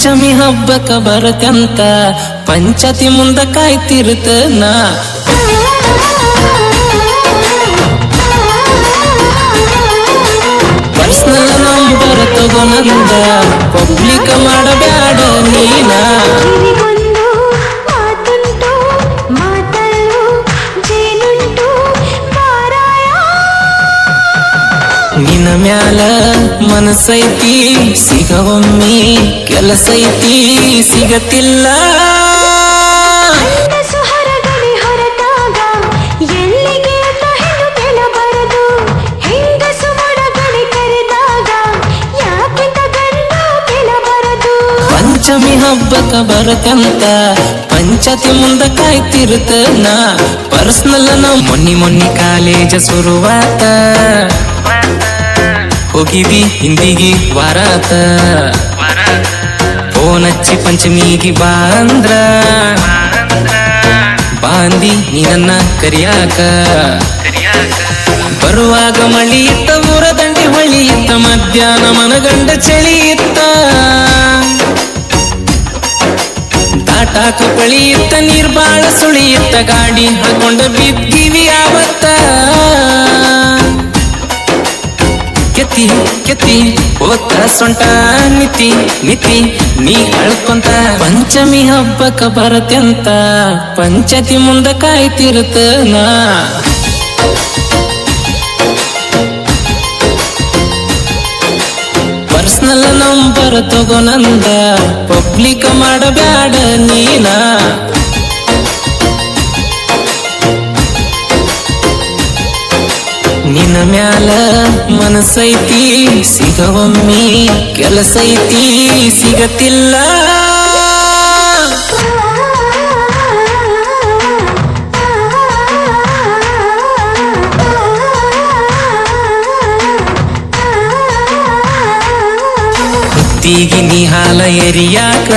ಪಂಚಮಿ ಹಬ್ಬಕ್ಕ ಬರಕಂತ ಪಂಚತಿ ಮುಂದ ಕಾಯ್ತಿರುತ್ತ ನಾ ಪರ್ಸನಲ್ ನಂಬರ್ ತಗೊನಂದ ಪಬ್ಲಿಕ್ ಮಾಡಬ್ಯಾಡ ನೀನ. ನಿನ್ನ ಮ್ಯಾಲ ಮನಸ್ಸೈತಿ ಸಿಗವೊಮ್ಮೆ ಕೆಲಸೈತಿ ಸಿಗತಿಲ್ಲ. ಪಂಚಮಿ ಹಬ್ಬಕ್ಕ ಬರತಂತ ಪಂಚತಿ ಮುಂದ ಕಾಯ್ತಿರುತ್ತ ನಾ. ಪರ್ಸನಲ್ ನಾವು ಮೊನ್ನಿ ಮೊನ್ನಿ ಕಾಲೇಜ ಶುರುವಾತ ಹೋಗಿದಿ ಹಿಂದಿಗಿ ವಾರಾತ. ಓನಚ್ಚಿ ಪಂಚಮಿಗಿ ಬಾ ಅಂದ್ರ. ಬಾಂದಿ ನೀನನ್ನ ಕರಿಯಾಕ. ಬರುವಾಗ ಮಳಿ ಇತ್ತ, ಊರ ದಂಡಿ ಹೊಳಿ ಇತ್ತ, ಮಧ್ಯಾಹ್ನ ಮನಗಂಡ ಚಳಿ ಇತ್ತ. ದಾಟಾಕ ಪಳಿ ಇತ್ತ, ನೀರ್ ಬಾಳ ಇತ್ತ, ಗಾಡಿ ಹಾಕೊಂಡ ಬಿದ್ದೀವಿ ಆವತ್ತ ಕೆತ್ತಿ ಕೆತ್ತಿ ಓತ್ತ ಸೊಂಟ ಮಿತಿ ಮಿತಿ, ನೀ ಅಳ್ಕೊಂತ ಪಂಚಮಿ ಹಬ್ಬಕ್ಕ ಬರತ್ಯಂತ ಪಂಚತಿ ಮುಂದ ಕಾಯ್ತಿರುತ್ತ ನಾ ಪರ್ಸನಲ್ ನಂಬರ್ ತಗೊನಂದ ಪಬ್ಲಿಕ್ ಮಾಡಬ್ಯಾಡ ನೀನ. ಮ್ಯಾಲ ಮನಸ್ಸೈತಿ ಸಿಗವಮ್ಮಿ ಕೆಲಸೈತಿ ಸಿಗತಿಲ್ಲ ಹೊತ್ತಿಗೆ ನೀ ಹಾಲ ಎರಿಯಾಕ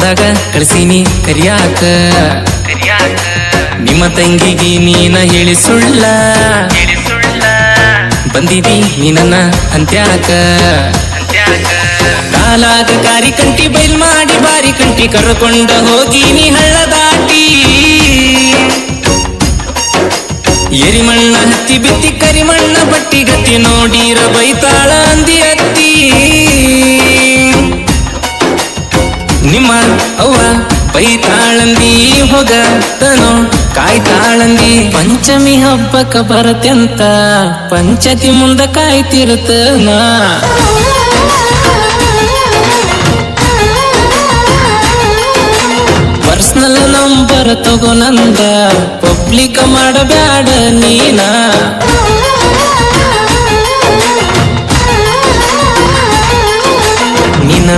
ಬಂದಾಗ ಕಳಿಸಿನಿ ಕರಿಯಾಕ. ನಿಮ್ಮ ತಂಗಿಗೆ ನೀನ ಹೇಳಿ ಸುಳ್ಳ. ಬಂದಿದಿ ನೀನನ್ನ ಅಂತ್ಯಾಕ. ಕಾಲಾಗ ಕಾರಿ ಕಂಟಿ ಬೈಲ್ ಮಾಡಿ ಬಾರಿ ಕಂಟಿ ಕರ್ಕೊಂಡ ಹೋಗಿ ನೀ ಹಳ್ಳ ದಾಟಿ. ಎರಿಮಣ್ಣ ಹತ್ತಿ ಬಿತ್ತಿ ಕರಿಮಣ್ಣ ಬಟ್ಟಿ ಗತಿ ನೋಡಿರ ಬೈತಾಳ ಅಂದಿ. ಬೈತಾಳಂದಿ ಹೋಗ ತನೋ ಕಾಯ್ತಾಳಂದಿ. ಪಂಚಮಿ ಹಬ್ಬಕ್ಕ ಬರತ್ಯಂತ. ಪಂಚತಿ ಮುಂದ ಕಾಯ್ತಿರ್ತನ ಪರ್ಸ್ನಲ್ ನಂಬರ್ ತಗೊನಂದ ಪಬ್ಲಿಕ್ ಮಾಡಬ್ಯಾಡ ನೀನ?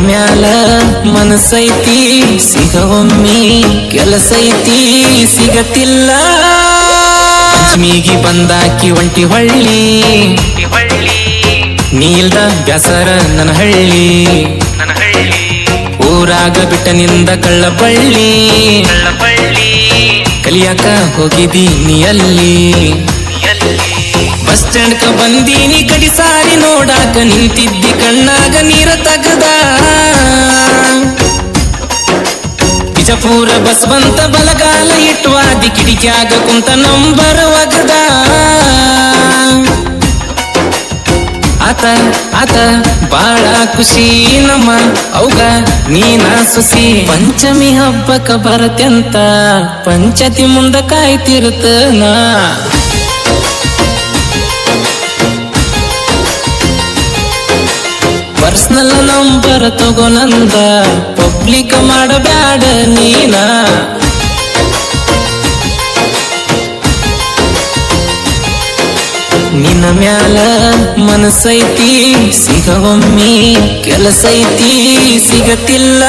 ಮ್ಯಾಲ ಮನಸೈತಿ ಸಿಗವೊಮ್ಮೆ ಕೆಲಸೈತಿ, ಸಿಗತಿಲ್ಲ. ಮೀಗಿ ಬಂದಾಕಿ ಒಂಟಿ ಹೊಳ್ಳಿ. ನೀಲ್ದ ಬ್ಯಾಸರ ನನ್ನ ಹಳ್ಳಿ. ಊರಾಗ ಬಿಟ್ಟನಿಂದ ಕಳ್ಳ ಕಳ್ಳಪಳ್ಳಿ. ಕಲಿಯಾಕ ಹೋಗಿದಿ ನೀ ಅಲ್ಲಿ. ಬಸ್ ಸ್ಟ್ಯಾಂಡ್ ಕ ಬಂದೀನಿ ಕಡಿ ಸಾರಿ ನೋಡಾಕ ನಿಂತಿದ್ದಿ, ಕಣ್ಣಾಗ ನೀರ ತಗದ. ಬಿಜಪುರ ಬಸವಂತ ಬಲಗಾಲ ಇಟ್ವಾದಿ ಕಿಡಿಕ್ಯಾಗ ಕುಂತ ನಂಬರ್ ಒಗದ. ಆತ ಆತ, ಬಾಳ ಖುಷಿ ನಮ್ಮ ಅವಗ, ನೀನ ಸುಸಿ. ಪಂಚಮಿ ಹಬ್ಬಕ್ಕ ಬರತ್ಯಂತ, ಪಂಚತಿ ಮುಂದ ಕಾಯ್ತಿರುತ್ತ ಪರ್ಸನಲ್ ನಂಬರ್ ತಗೊನಂದ ಪಬ್ಲಿಕ್ ಮಾಡಬ್ಯಾಡ ನೀನ. ನಿನ್ನ ಮ್ಯಾಲ ಮನಸ್ಸೈತಿ ಸಿಗವಮ್ಮಿ ಕೆಲಸೈತಿ ಸಿಗತಿಲ್ಲ.